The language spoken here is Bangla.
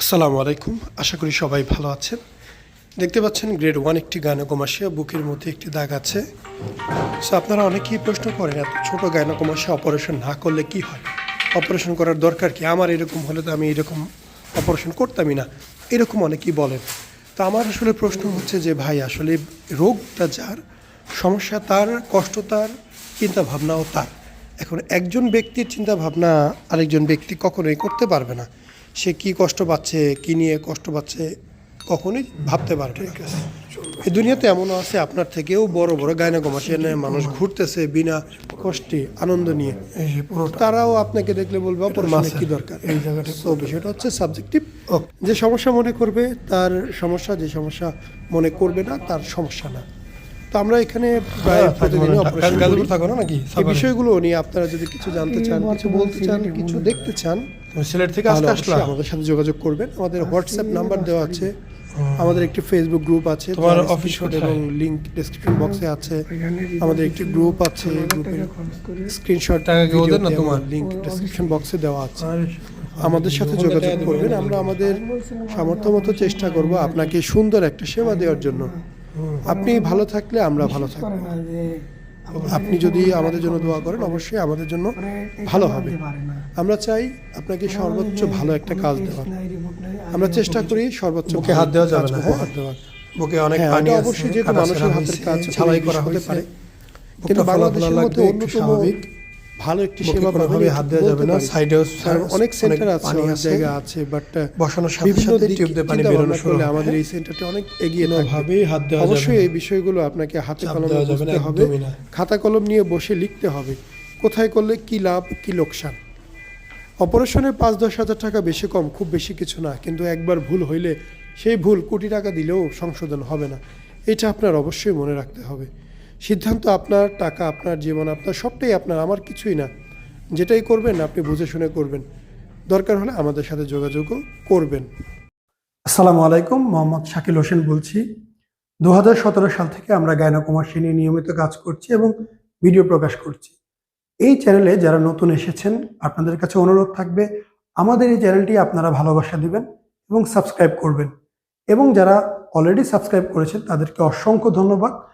আসসালামু আলাইকুম। আশা করি সবাই ভালো আছেন। দেখতে পাচ্ছেন গ্রেড ওয়ান একটি গায়নকমাসিয়া, বুকের মধ্যে একটি দাগ আছে। সো আপনারা অনেকেই প্রশ্ন করেন, এত ছোট গায়নকমাসিয়া অপারেশন না করলে কি হয়? অপারেশন করার দরকার কি? আমার এরকম হলে তো আমি এরকম অপারেশন করতামই না। এরকম অনেকেই বলেন। তো আমার আসলে প্রশ্ন হচ্ছে যে, ভাই, আসলে রোগটা যার, সমস্যা তার, কষ্ট তার চিন্তা ভাবনাও তার। এখন একজন ব্যক্তির চিন্তাভাবনা আরেকজন ব্যক্তি কখনোই করতে পারবে না। সে কি কষ্ট পাচ্ছে কি নিয়ে কষ্ট পাচ্ছে কখনোই ভাবতে পারবে না। এই দুনিয়াতে এমনও আছে আপনার থেকেও বড় বড় গায়নাগমাসে মানুষ ঘুরতেছে বিনা কষ্টে আনন্দ নিয়ে। তারাও আপনাকে দেখলে বলবে অপরাশনের কি দরকার? এই জায়গাটা তো বিষয়টা হচ্ছে সাবজেক্টিভ যে সমস্যা মনে করবে তার সমস্যা যে সমস্যা মনে করবে না তার সমস্যা না। তো আমরা এখানে প্রায় প্রতিদিনই অপারেশন থাকো না নাকি? এই বিষয়গুলো নিয়ে আপনারা যদি কিছু জানতে চান কিছু বলতে চান কিছু দেখতে চান সিলেট থেকে আসতে অবশ্যই আমাদের সাথে যোগাযোগ করবেন। আমাদের হোয়াটসঅ্যাপ নাম্বার দেওয়া আছে। আমাদের একটি ফেসবুক গ্রুপ আছে তোমার অফিস এবং লিংক ডেসক্রিপশন বক্সে আছে। আমাদের একটি গ্রুপ আছে গ্রুপের স্ক্রিনশট ওদের না তোমার? লিংক ডেসক্রিপশন বক্সে দেওয়া আছে। আমাদের সাথে যোগাযোগ করবেন। আমরা আমাদের সামর্থ্য মতো চেষ্টা করব আপনাকে সুন্দর একটা সেবা দেওয়ার জন্য। আপনি ভালো থাকলে আমরা ভালো থাকব। আপনি যদি আমাদের জন্য দোয়া করেন অবশ্যই আমাদের জন্য ভালো হবে। আমরা চাই আপনাকে সর্বোচ্চ ভালো একটা কাজ দেওয়ার। আমরা চেষ্টা করি সর্বোচ্চ বুকে হাত দেওয়া যাবে না, উপহার হ্যাঁ? দেওয়ার। বুকে অনেক হ্যাঁ, পানি অবশ্যই যেহেতু মানুষের হাতের কাজ ঝালাই করা হতে পারে। কিন্তু বাংলাদেশের মধ্যে অন্যতম স্বাভাবিক। ভালো একটি সেবা পাবেন হাত দেওয়া যাবে না, সাইডেও অনেক সেন্টার আছে অনেক জায়গা আছে বাট বসানোর সাথে সাথে টিউব দিয়ে পানি বেরোনো শুরু হবে, আমাদের? এই সেন্টারটি অনেক এগিয়ে থাকবে। হাত দেওয়া যাবে অবশ্যই এই বিষয়গুলো আপনাকে হাতে কলমে বুঝতে হবে। খাতা কলম নিয়ে বসে লিখতে হবে কোথায় করলে কি লাভ কি লোকসান। অপারেশনের পাঁচ দশ হাজার টাকা বেশি কম খুব বেশি কিছু না কিন্তু একবার ভুল হইলে সেই ভুল কোটি টাকা দিলেও সংশোধন হবে না। এটা আপনার অবশ্যই মনে রাখতে হবে। সিদ্ধান্ত আপনার, টাকা আপনার, জীবন আপনার, সবটাই আপনার, আমার কিছুই না। যেটাই করবেন, আপনি বুঝে শুনে করবেন। দরকার হলে আমাদের সাথে যোগাযোগও করবেন। আসসালামু আলাইকুম, মোহাম্মদ শাকিল হোসেন বলছি। দু হাজার সতেরো সাল থেকে আমরা গায়নাকুমাসী নিয়ে নিয়মিত কাজ করছি এবং ভিডিও প্রকাশ করছি। এই চ্যানেলে যারা নতুন এসেছেন, আপনাদের কাছে অনুরোধ থাকবে, আমাদের এই চ্যানেলটি আপনারা ভালোবাসা দিবেন এবং সাবস্ক্রাইব করবেন। এবং যারা অলরেডি সাবস্ক্রাইব করেছেন, তাদেরকে অসংখ্য ধন্যবাদ।